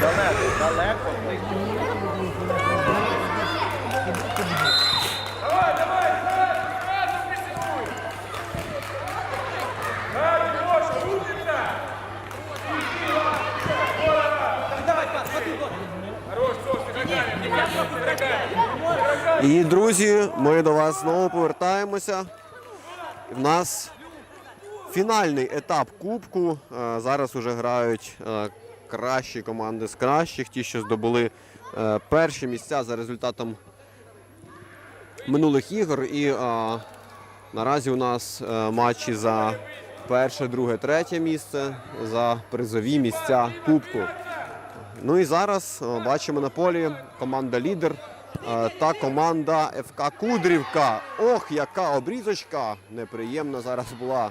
Далеко, далеко. І, друзі, ми до вас знову повертаємося. В нас фінальний етап Кубку. Е, Зараз уже грають е, кращі команди з кращих, ті, що здобули е, перші місця за результатом минулих ігор. І наразі у нас матчі за перше, друге, третє місце, за призові місця Кубку. Ну і зараз бачимо на полі команда лідер та команда ФК Кудрівка. Ох, яка обрізочка неприємна зараз була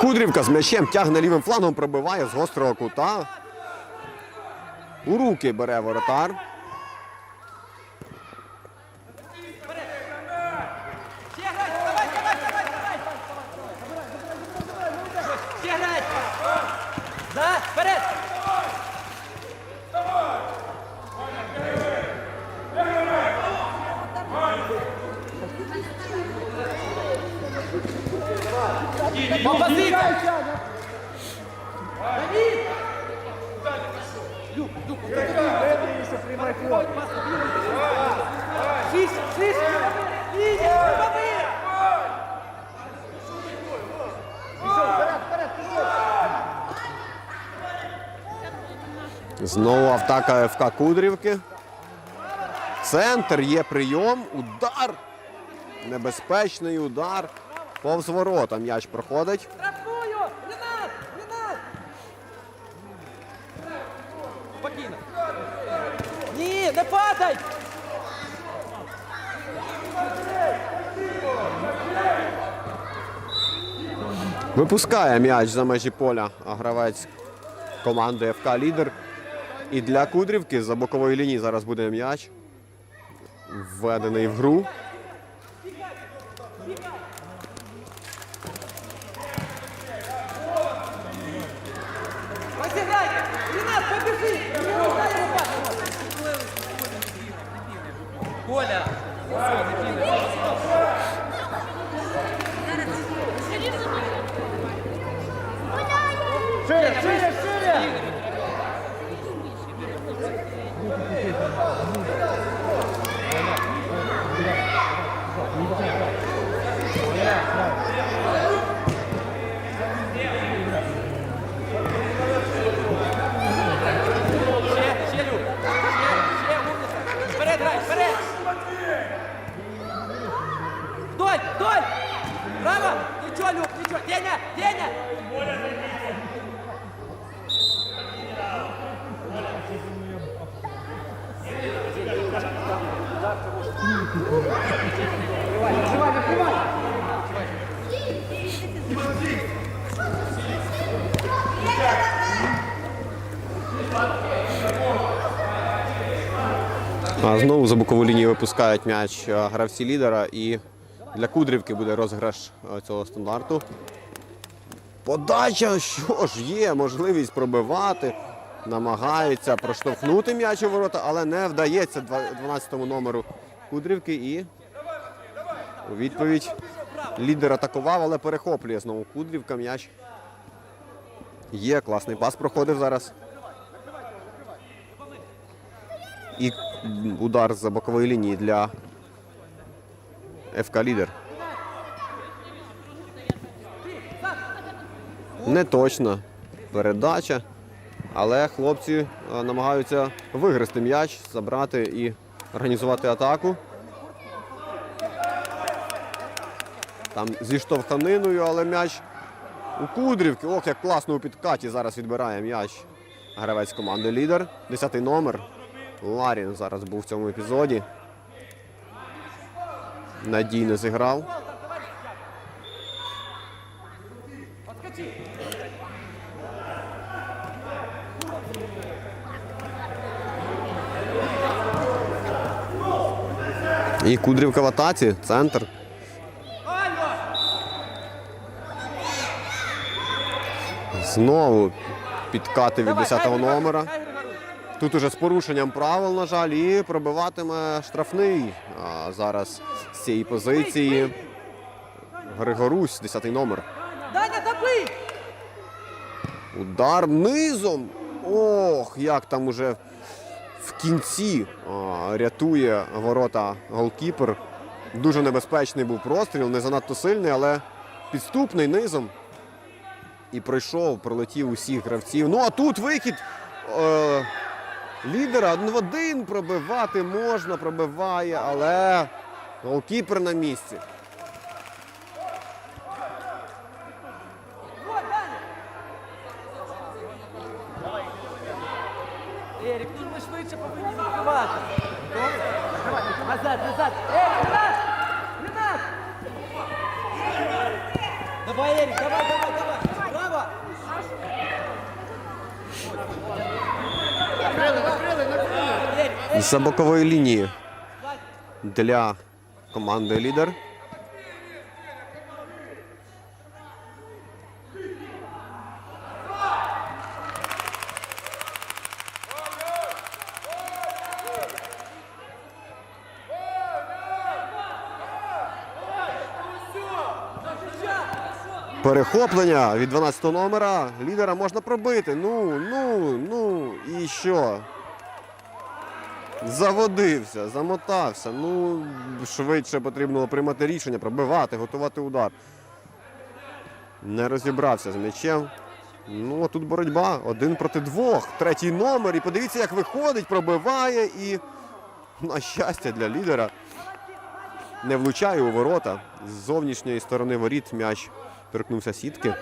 Кудрівка з м'ячем тягне лівим флангом, пробиває з гострого кута. У руки бере воротар. Ще грать, давай, давай, давай, давай. Ще грать. Да, вперед. По позиціям. Давид! Люк, Люк, Шість, шість, Лінія, Любомир! Знову атака ФК Кудрівки. Центр є прийом. Удар. Небезпечний удар. Повз ворота м'яч проходить. Спокійно. Ні, не падай! Випускає м'яч за межі поля а гравець команди ФК Лідер. І для Кудрівки за бокової лінії зараз буде м'яч. Введений в гру. Деня, Деня! А знову за бокову лінію випускають м'яч е, гравці лідера. І для Кудрівки буде розіграш е, цього стандарту. Подача, що ж є, можливість пробивати. Намагається проштовхнути м'яч у ворота, але не вдається 12-му номеру Кудрівки. І у відповідь лідер атакував, але перехоплює знову Кудрівка. М'яч є. Класний пас проходив зараз. І удар за бокової лінії для ФК Лідер. Не точна передача, але хлопці е, намагаються вигрести м'яч, забрати і організувати атаку. Там зі штовханиною, але м'яч у Кудрівки. Ох, як класно у підкаті зараз відбирає м'яч. Гравець команди лідер. Десятий номер. Ларін зараз був в цьому епізоді. Надійно зіграв. І Кудрівка в атаці, центр. Знову підкати від 10-го номера. Тут уже з порушенням правил, на жаль, і пробиватиме штрафний а, зараз з цієї позиції. Григорусь, 10-й номер. Удар низом. Ох, як там уже в кінці рятує ворота голкіпер. Дуже небезпечний був простріл, не занадто сильний, але підступний низом. І пройшов, пролетів усіх гравців. Ну а тут вихід е, лідера один в один пробивати можна, пробиває, але голкіпер на місці. Вот, Даня! Ерік, ну ми швидше повинні закривати. Назад, назад! Ерік, Ренат! Ренат! Давай, Ерік, давай, давай, давай! Браво! Ерік, З бокової лінії для команди лідер. Перехоплення від 12 го номера. Лідера можна пробити. Ну, ну, ну і що? Заводився, замотався. Ну, швидше потрібно приймати рішення, пробивати, готувати удар. Не розібрався з м'ячем. Ну, а тут боротьба. Один проти двох. Третій номер. І подивіться, як виходить, пробиває і, на щастя, для лідера не влучає у ворота. З зовнішньої сторони воріт м'яч торкнувся сітки.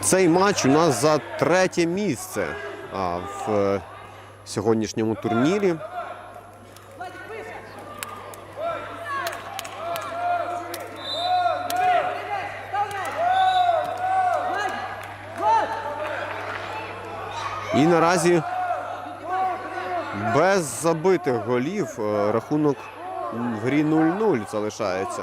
Цей матч у нас за третє місце в е, сьогоднішньому турнірі. І наразі без забитих голів е, рахунок в грі 0-0 залишається.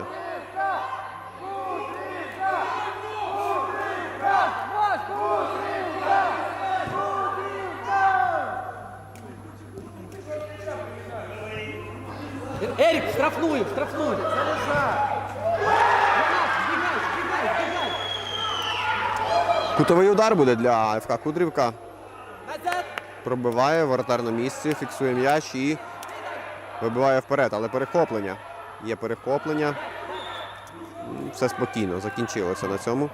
Ерік, штрафную, штрафную. Збігай, збігай. Кутовий удар буде для ФК Кудрівка. Пробиває воротар на місці, фіксує м'яч і вибиває вперед. Але перехоплення. Є перехоплення. Все спокійно, закінчилося на цьому.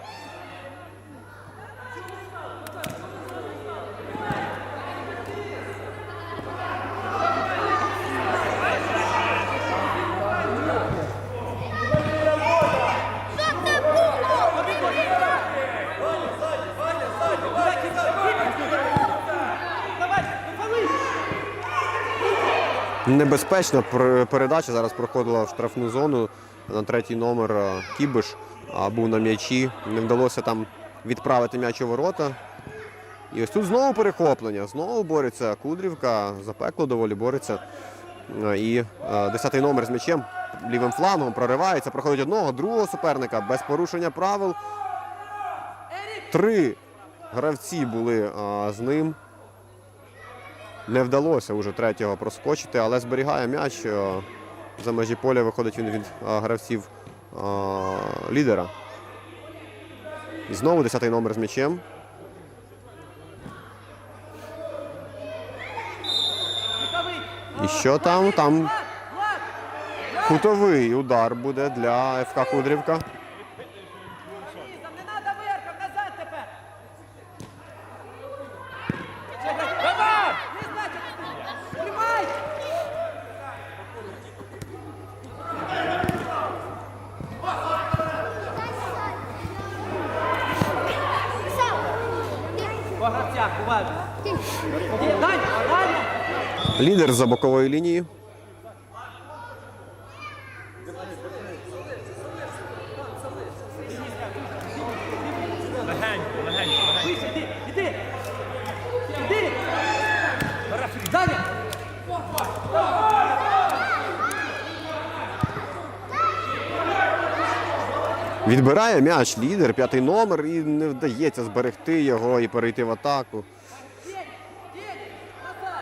Небезпечна передача зараз проходила в штрафну зону на третій номер е, Кібиш. Був на м'ячі. Не вдалося там відправити м'яч у ворота. І ось тут знову перехоплення. Знову бореться Кудрівка. Запекло доволі бореться. Е, І 10-й номер з м'ячем лівим флангом проривається, проходить одного, другого суперника без порушення правил. Три гравці були з ним. Не вдалося уже третього проскочити, але зберігає м'яч. За межі поля виходить він від е, гравців е, лідера. І знову 10-й номер з м'ячем. І що там? Там кутовий удар буде для ФК Кудрівка. Лізом, не треба верхом, назад тепер. Ще грай. Давай! Не значить, тримай! По гравцях, уважно. Ні, Дань, Дань! Лідер за бокової лінії. Відбирає м'яч лідер, п'ятий номер, і не вдається зберегти його і перейти в атаку.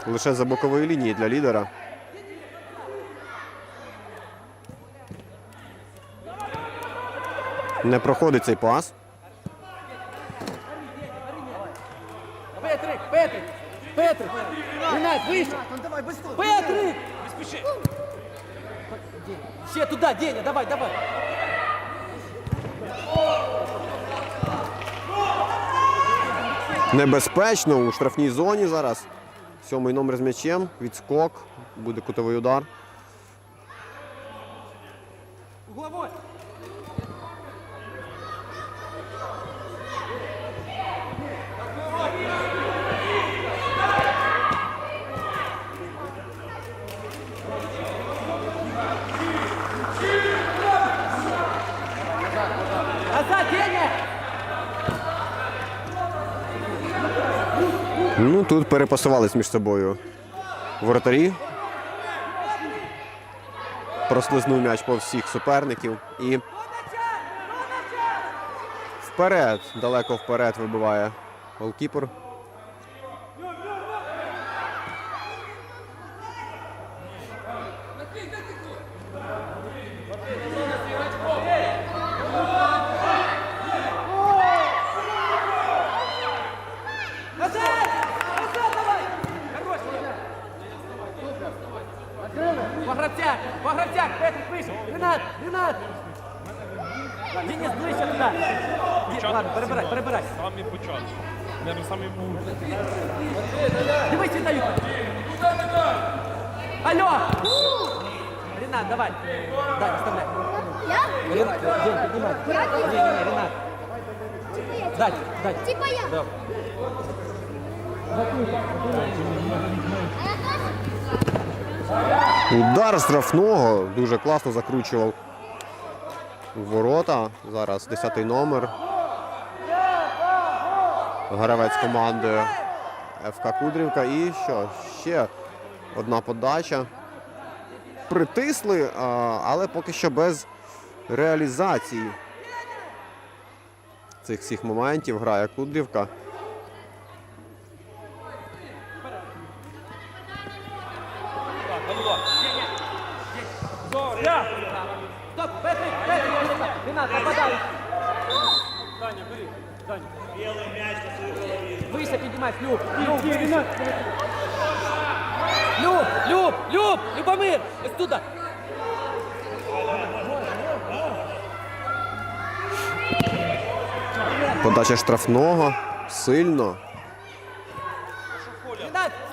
Лише за бокової лінії для лідера. Не проходить цей пас. Петрик, Петрик! Петрик! Ренат, вище! Петрик! Не! Ще туди, Деня, давай, давай! Небезпечно у штрафній зоні зараз. Сьомий номер з м'ячем. Відскок. Буде кутовий удар. Ну тут перепасувались між собою воротарі. Прослизнув м'яч по всіх суперників і вперед, далеко вперед вибиває голкіпер. По гравцях! По гравцях! Петрик вийшов! Ренат! Ренат! Денис, ближче туди! Ні, Ладно, перебирай, перебирай! Самі початку. Наверное, самі був. Дивись, віддають! Алло! Ренат, давай! Дай, оставляй! Ренат, День, піднімай! Ні, ні, ні, Ренат! Дай, дай! Типа я. Добре. Удар штрафного дуже класно закручував ворота. Зараз 10-й номер. Гравець команди ФК Кудрівка. І що? Ще одна подача. Притисли, але поки що без реалізації цих всіх моментів грає Кудрівка. Я! Стоп, Петрик, Петрик, Ренат, нападай! Даня, бери. Даня. Выше піднімай, Люб, Люб, Люб, Люб, Люб, Люб, Любомир, ось туди. Подача штрафного. Сильно.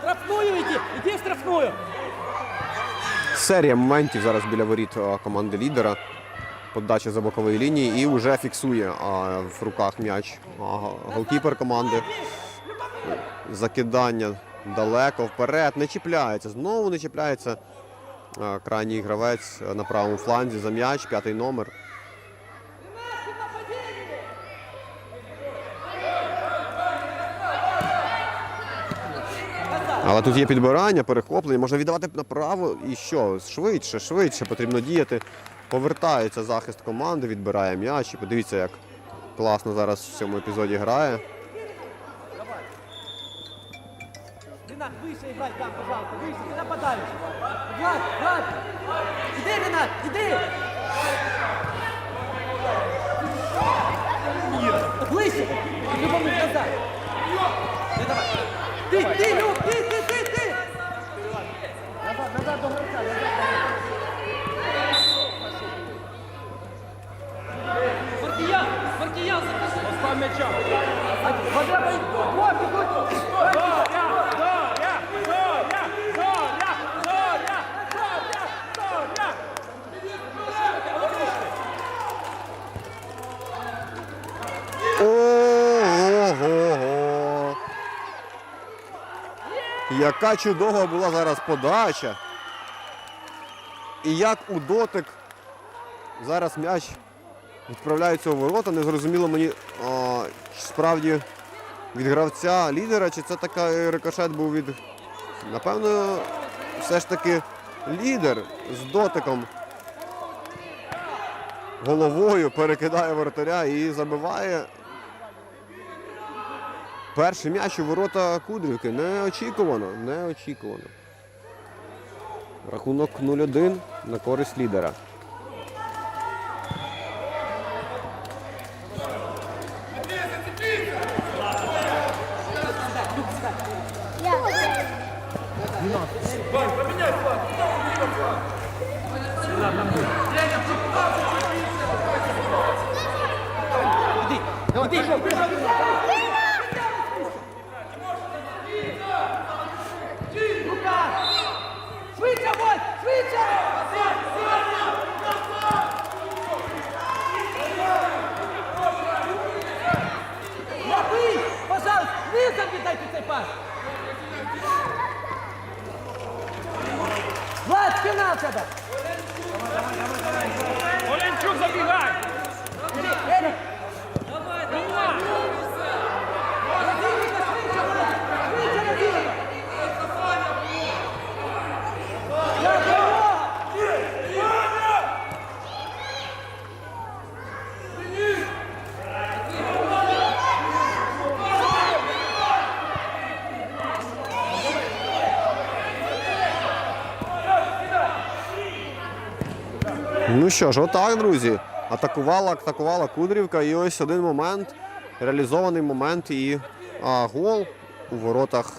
Штрафную іди, іди. Серія моментів зараз біля воріт команди лідера. Подача за бокової лінії і вже фіксує а, в руках м'яч а, голкіпер команди. Закидання далеко вперед. Не чіпляється. Знову не чіпляється а, крайній гравець на правому фланзі за м'яч, п'ятий номер. Але тут є підбирання, перехоплення, можна віддавати направо і що? Швидше, швидше потрібно діяти. Повертається захист команди, відбирає м'яч. І подивіться, як класно зараз в цьому епізоді грає. Ренат, выше играй там, пожалуйста, выше, не нападаешь. Влад, Влад, иди, Ренат, иди. Ближче, Любомир, назад. Не давай. Ты, ты, Люб, ты, ты, назад до гравця. Яка чудова була зараз подача. І як у дотик зараз м'яч відправляється у ворота. Не зрозуміло мені а, справді від гравця лідера, чи це така рикошет був від. Напевно, все ж таки лідер з дотиком головою перекидає воротаря і забиває Перший м'яч у ворота Кудрівки. Неочікувано, неочікувано. Рахунок 0-1 на користь лідера. Іди, іди. Рука! Швидше, Воль! Швидше! Лови! Пожалуйста, низом віддайте цей пас! Влад, спина в тебе! Оленчук, забігай! Іди, Ерік! Давай! Розігруйте швидше, Влад! Швидше розігруйте! Я дорога! Ну що ж, отак, друзі. Атакувала, атакувала Кудрівка. І ось один момент, реалізований момент і а, гол у воротах.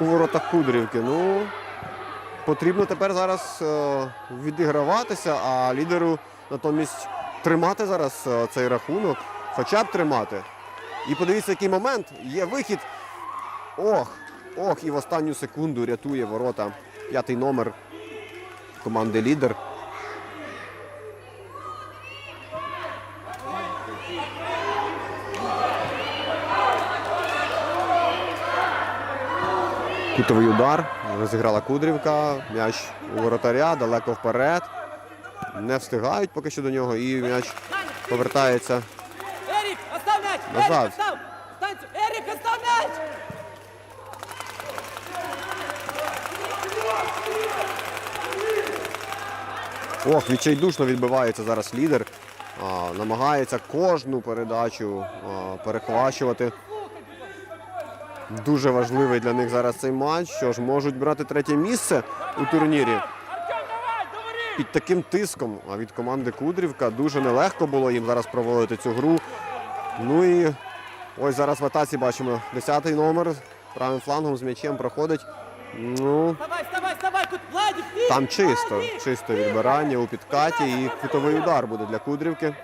У воротах Кудрівки. Ну, потрібно тепер зараз е, відіграватися, а лідеру натомість тримати зараз е, цей рахунок, хоча б тримати. І подивіться, який момент. Є вихід. Ох, ох, і в останню секунду рятує ворота. П'ятий номер команди лідер. Кутовий удар. Розіграла Кудрівка. М'яч у воротаря, далеко вперед. Не встигають поки що до нього. І м'яч повертається. Назад. Ерік, остав! Станцію! Ерік, остав м'яч! Ох, відчайдушно відбивається зараз лідер. А, намагається кожну передачу а, перехвачувати. Дуже важливий для них зараз цей матч. Що ж, можуть брати третє місце у турнірі. Під таким тиском а від команди Кудрівка дуже нелегко було їм зараз проводити цю гру. Ну і ось зараз в атаці бачимо 10-й номер. Правим флангом з м'ячем проходить. Ну, там чисто, чисто відбирання у підкаті і кутовий удар буде для Кудрівки.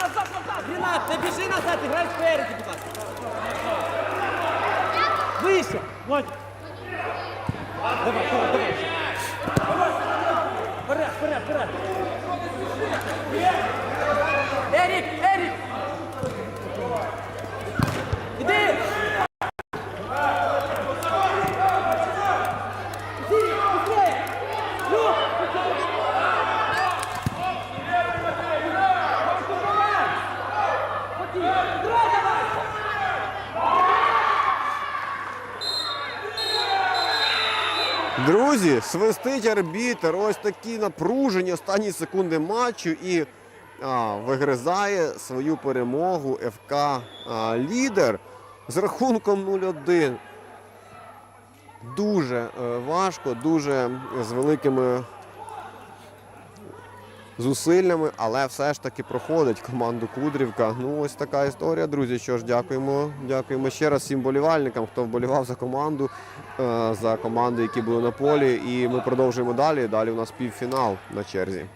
Назад, назад, назад! Рінат, не біжи назад, і грай спереді, будь ласка. Вище! Владик! Давай, давай, давай. Вперед, вперед, вперед! Ерік, Ерік! Іди! Іди, быстрее! Люк! Друзі, арбітер. Ось такі напружені останні секунди матчу і а, вигризає свою перемогу ФК а, лідер з рахунком 0-1. Дуже е, важко, дуже з великими зусиллями, але все ж таки проходить команду Кудрівка. Ну, ось така історія, друзі. Що ж, дякуємо. Дякуємо ще раз всім болівальникам, хто вболівав за команду, е, за команди, які були на полі. І ми продовжуємо далі. Далі у нас півфінал на черзі.